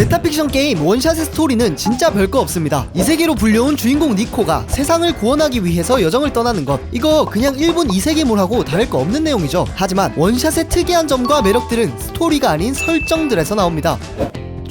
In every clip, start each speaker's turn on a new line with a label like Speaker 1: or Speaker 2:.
Speaker 1: 메타픽션 게임 원샷의 스토리는 진짜 별거 없습니다. 이 세계로 불려온 주인공 니코가 세상을 구원하기 위해서 여정을 떠나는 것. 이거 그냥 일본 이 세계물하고 다를 거 없는 내용이죠. 하지만 원샷의 특이한 점과 매력들은 스토리가 아닌 설정들에서 나옵니다.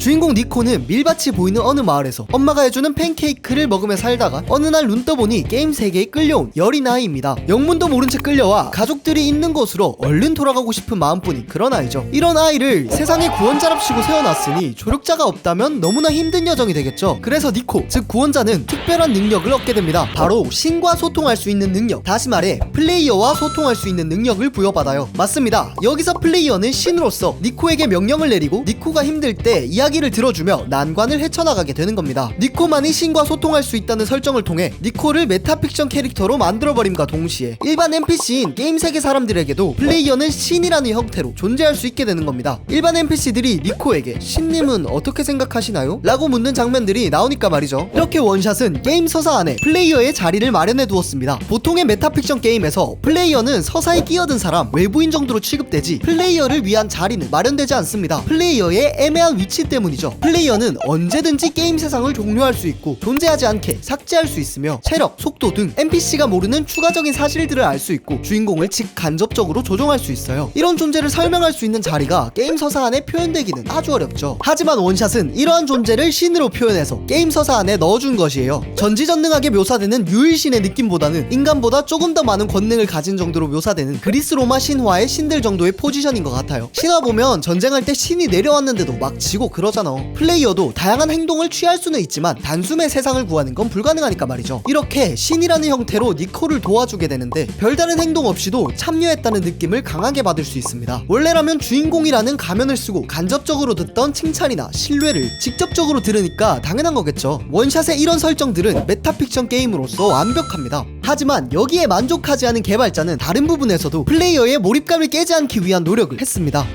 Speaker 1: 주인공 니코는 밀밭이 보이는 어느 마을에서 엄마가 해주는 팬케이크를 먹으며 살다가 어느 날 눈 떠보니 게임 세계에 끌려온 여린 아이입니다. 영문도 모른 채 끌려와 가족들이 있는 곳으로 얼른 돌아가고 싶은 마음뿐인 그런 아이죠. 이런 아이를 세상의 구원자랍시고 세워놨으니 조력자가 없다면 너무나 힘든 여정이 되겠죠. 그래서 니코, 즉 구원자는 특별한 능력을 얻게 됩니다. 바로 신과 소통할 수 있는 능력. 다시 말해 플레이어와 소통할 수 있는 능력을 부여받아요. 맞습니다. 여기서 플레이어는 신으로서 니코에게 명령을 내리고 니코가 힘들 때 이야기 를 들어주며 난관을 헤쳐나가게 되는 겁니다. 니코만이 신과 소통할 수 있다는 설정을 통해 니코를 메타픽션 캐릭터로 만들어버림과 동시에 일반 NPC인 게임 세계 사람들에게도 플레이어는 신이라는 형태로 존재할 수 있게 되는 겁니다. 일반 NPC들이 니코에게 신님은 어떻게 생각하시나요? 라고 묻는 장면들이 나오니까 말이죠. 이렇게 원샷은 게임 서사 안에 플레이어의 자리를 마련해 두었습니다. 보통의 메타픽션 게임에서 플레이어는 서사에 끼어든 사람, 외부인 정도로 취급되지 플레이어를 위한 자리는 마련되지 않습니다. 플레이어의 애매한 위치 때문 이죠. 플레이어는 언제든지 게임 세상을 종료할 수 있고 존재하지 않게 삭제할 수 있으며 체력, 속도 등 NPC가 모르는 추가적인 사실들을 알 수 있고 주인공을 직간접적으로 조종할 수 있어요. 이런 존재를 설명할 수 있는 자리가 게임 서사 안에 표현되기는 아주 어렵죠. 하지만 원샷은 이러한 존재를 신으로 표현해서 게임 서사 안에 넣어준 것이에요. 전지전능하게 묘사되는 유일신의 느낌보다는 인간보다 조금 더 많은 권능을 가진 정도로 묘사되는 그리스 로마 신화의 신들 정도의 포지션인 것 같아요. 신화 보면 전쟁할 때 신이 내려왔는데도 막 지고 그 러잖아. 플레이어도 다양한 행동을 취할 수는 있지만 단숨에 세상을 구하는 건 불가능하니까 말이죠. 이렇게 신이라는 형태로 니코를 도와주게 되는데 별다른 행동 없이도 참여했다는 느낌을 강하게 받을 수 있습니다. 원래라면 주인공이라는 가면을 쓰고 간접적으로 듣던 칭찬이나 신뢰를 직접적으로 들으니까 당연한 거겠죠. 원샷의 이런 설정들은 메타픽션 게임으로서 완벽합니다. 하지만 여기에 만족하지 않은 개발자는 다른 부분에서도 플레이어의 몰입감을 깨지 않기 위한 노력을 했습니다.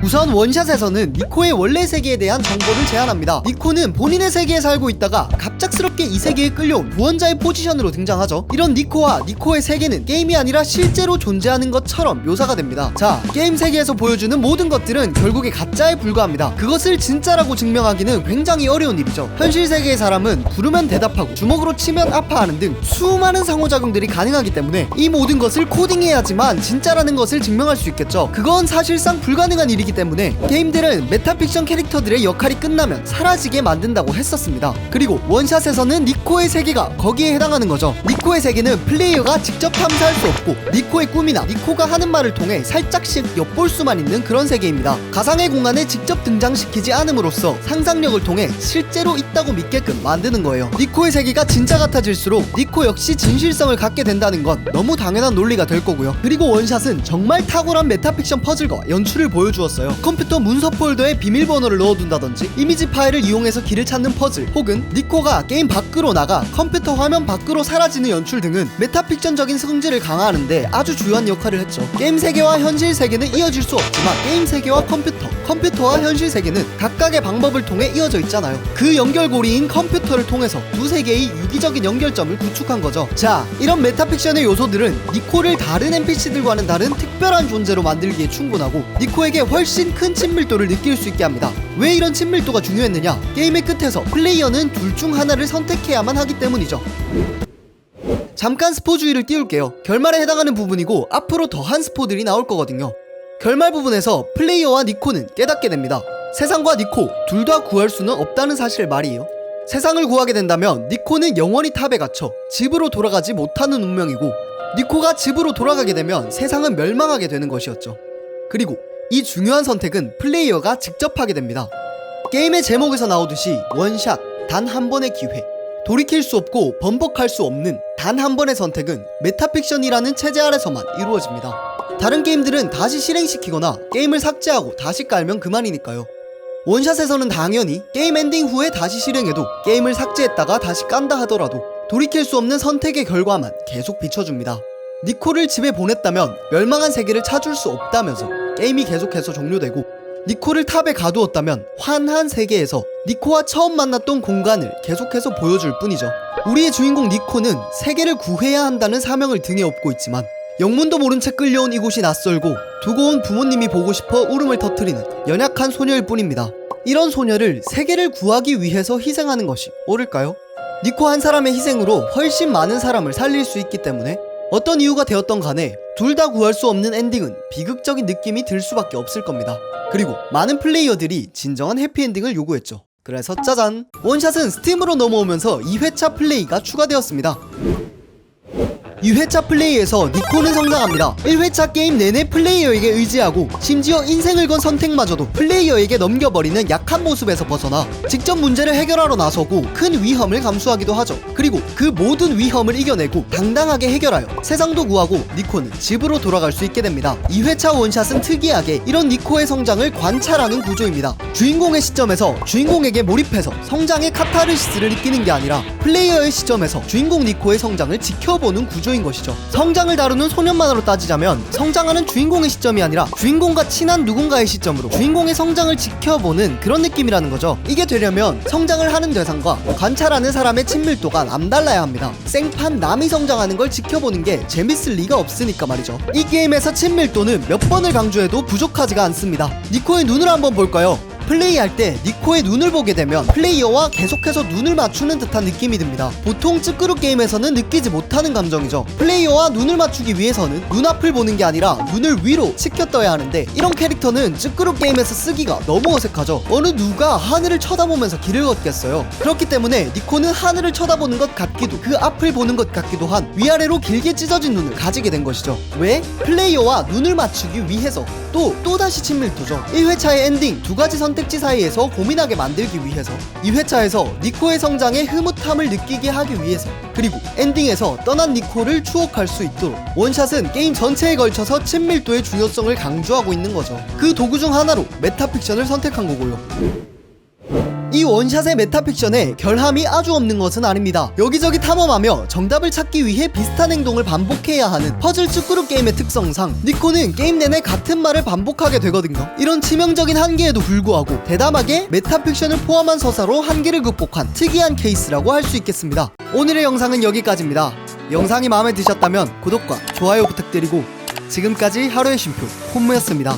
Speaker 1: 우선 원샷에서는 니코의 원래 세계에 대한 정보를 제안합니다. 니코는 본인의 세계에 살고 있다가 갑작스럽게 이 세계에 끌려온 구원자의 포지션으로 등장하죠. 이런 니코와 니코의 세계는 게임이 아니라 실제로 존재하는 것처럼 묘사가 됩니다. 자, 게임 세계에서 보여주는 모든 것들은 결국에 가짜에 불과합니다. 그것을 진짜라고 증명하기는 굉장히 어려운 일이죠. 현실 세계의 사람은 부르면 대답하고 주먹으로 치면 아파하는 등 수많은 상호작용들이 가능하기 때문에 이 모든 것을 코딩해야지만 진짜라는 것을 증명할 수 있겠죠. 그건 사실상 불가능한 일이기 때문에 게임들은 메타픽션 캐릭터들의 역할이 끝나면 사라지게 만든다고 했었습니다. 그리고 원샷에서는 니코의 세계가 거기에 해당하는 거죠. 니코의 세계는 플레이어가 직접 탐사할 수 없고 니코의 꿈이나 니코가 하는 말을 통해 살짝씩 엿볼 수만 있는 그런 세계입니다. 가상의 공간에 직접 등장시키지 않음으로써 상상력을 통해 실제로 있다고 믿게끔 만드는 거예요. 니코의 세계가 진짜 같아질수록 니코 역시 진실성을 갖게 된다는 건 너무 당연한 논리가 될 거고요. 그리고 원샷은 정말 탁월한 메타픽션 퍼즐과 연출을 보여주었 어요. 컴퓨터 문서 폴더에 비밀번호를 넣어둔다든지 이미지 파일을 이용해서 길을 찾는 퍼즐 혹은 니코가 게임 밖으로 나가 컴퓨터 화면 밖으로 사라지는 연출 등은 메타픽션적인 성질을 강화하는데 아주 중요한 역할을 했죠. 게임 세계와 현실 세계는 이어질 수 없지만 게임 세계와 컴퓨터, 컴퓨터와 현실 세계는 각각의 방법을 통해 이어져 있잖아요. 그 연결고리인 컴퓨터를 통해서 두 세계의 유기적인 연결점을 구축한 거죠. 자, 이런 메타픽션의 요소들은 니코를 다른 NPC들과는 다른 특별한 존재로 만들기에 충분하고 니코에게 훨씬 큰 친밀도를 느낄 수 있게 합니다. 왜 이런 친밀도가 중요했느냐? 게임의 끝에서 플레이어는 둘 중 하나를 선택해야만 하기 때문이죠. 잠깐 스포 주의를 띄울게요. 결말에 해당하는 부분이고 앞으로 더한 스포들이 나올 거거든요. 결말 부분에서 플레이어와 니코는 깨닫게 됩니다. 세상과 니코 둘 다 구할 수는 없다는 사실을 말이에요. 세상을 구하게 된다면 니코는 영원히 탑에 갇혀 집으로 돌아가지 못하는 운명이고 니코가 집으로 돌아가게 되면 세상은 멸망하게 되는 것이었죠. 그리고 이 중요한 선택은 플레이어가 직접 하게 됩니다. 게임의 제목에서 나오듯이 원샷, 단 한 번의 기회. 돌이킬 수 없고 번복할 수 없는 단 한 번의 선택은 메타픽션이라는 체제 아래서만 이루어집니다. 다른 게임들은 다시 실행시키거나 게임을 삭제하고 다시 깔면 그만이니까요. 원샷에서는 당연히 게임 엔딩 후에 다시 실행해도 게임을 삭제했다가 다시 깐다 하더라도 돌이킬 수 없는 선택의 결과만 계속 비춰줍니다. 니코를 집에 보냈다면 멸망한 세계를 찾을 수 없다면서 게임이 계속해서 종료되고 니코를 탑에 가두었다면 환한 세계에서 니코와 처음 만났던 공간을 계속해서 보여줄 뿐이죠. 우리의 주인공 니코는 세계를 구해야 한다는 사명을 등에 업고 있지만 영문도 모른 채 끌려온 이곳이 낯설고 두고 온 부모님이 보고 싶어 울음을 터뜨리는 연약한 소녀일 뿐입니다. 이런 소녀를 세계를 구하기 위해서 희생하는 것이 옳을까요? 니코 한 사람의 희생으로 훨씬 많은 사람을 살릴 수 있기 때문에 어떤 이유가 되었던 간에 둘 다 구할 수 없는 엔딩은 비극적인 느낌이 들 수밖에 없을 겁니다. 그리고 많은 플레이어들이 진정한 해피엔딩을 요구했죠. 그래서 짜잔! 원샷은 스팀으로 넘어오면서 2회차 플레이가 추가되었습니다. 2회차 플레이에서 니코는 성장합니다. 1회차 게임 내내 플레이어에게 의지하고 심지어 인생을 건 선택마저도 플레이어에게 넘겨버리는 약한 모습에서 벗어나 직접 문제를 해결하러 나서고 큰 위험을 감수하기도 하죠. 그리고 그 모든 위험을 이겨내고 당당하게 해결하여 세상도 구하고 니코는 집으로 돌아갈 수 있게 됩니다. 2회차 원샷은 특이하게 이런 니코의 성장을 관찰하는 구조입니다. 주인공의 시점에서 주인공에게 몰입해서 성장의 카타르시스를 느끼는 게 아니라 플레이어의 시점에서 주인공 니코의 성장을 지켜보는 구조 인 것이죠. 성장을 다루는 소년만으로 따지자면 성장하는 주인공의 시점이 아니라 주인공과 친한 누군가의 시점으로 주인공의 성장을 지켜보는 그런 느낌이라는 거죠. 이게 되려면 성장을 하는 대상과 관찰하는 사람의 친밀도가 남달라야 합니다. 생판 남이 성장하는 걸 지켜보는 게 재밌을 리가 없으니까 말이죠. 이 게임에서 친밀도는 몇 번을 강조해도 부족하지가 않습니다. 니코의 눈을 한번 볼까요? 플레이할 때 니코의 눈을 보게 되면 플레이어와 계속해서 눈을 맞추는 듯한 느낌이 듭니다. 보통 찌끄루 게임에서는 느끼지 못하는 감정이죠. 플레이어와 눈을 맞추기 위해서는 눈앞을 보는 게 아니라 눈을 위로 치켜 떠야 하는데 이런 캐릭터는 찌끄루 게임에서 쓰기가 너무 어색하죠. 어느 누가 하늘을 쳐다보면서 길을 걷겠어요. 그렇기 때문에 니코는 하늘을 쳐다보는 것 같기도 그 앞을 보는 것 같기도 한 위아래로 길게 찢어진 눈을 가지게 된 것이죠. 왜? 플레이어와 눈을 맞추기 위해서 또 또다시 친밀도죠. 1회차의 엔딩 두 가지 선택 지 사이에서 고민하게 만들기 위해서 2회차에서 니코의 성장에 흐뭇함을 느끼게 하기 위해서 그리고 엔딩에서 떠난 니코를 추억할 수 있도록 원샷은 게임 전체에 걸쳐서 친밀도의 중요성을 강조하고 있는 거죠. 그 도구 중 하나로 메타픽션을 선택한 거고요. 이 원샷의 메타픽션에 결함이 아주 없는 것은 아닙니다. 여기저기 탐험하며 정답을 찾기 위해 비슷한 행동을 반복해야 하는 퍼즐 쭈꾸루 게임의 특성상 니코는 게임 내내 같은 말을 반복하게 되거든요. 이런 치명적인 한계에도 불구하고 대담하게 메타픽션을 포함한 서사로 한계를 극복한 특이한 케이스라고 할 수 있겠습니다. 오늘의 영상은 여기까지입니다. 영상이 마음에 드셨다면 구독과 좋아요 부탁드리고 지금까지 하루의 쉼표 홈무였습니다.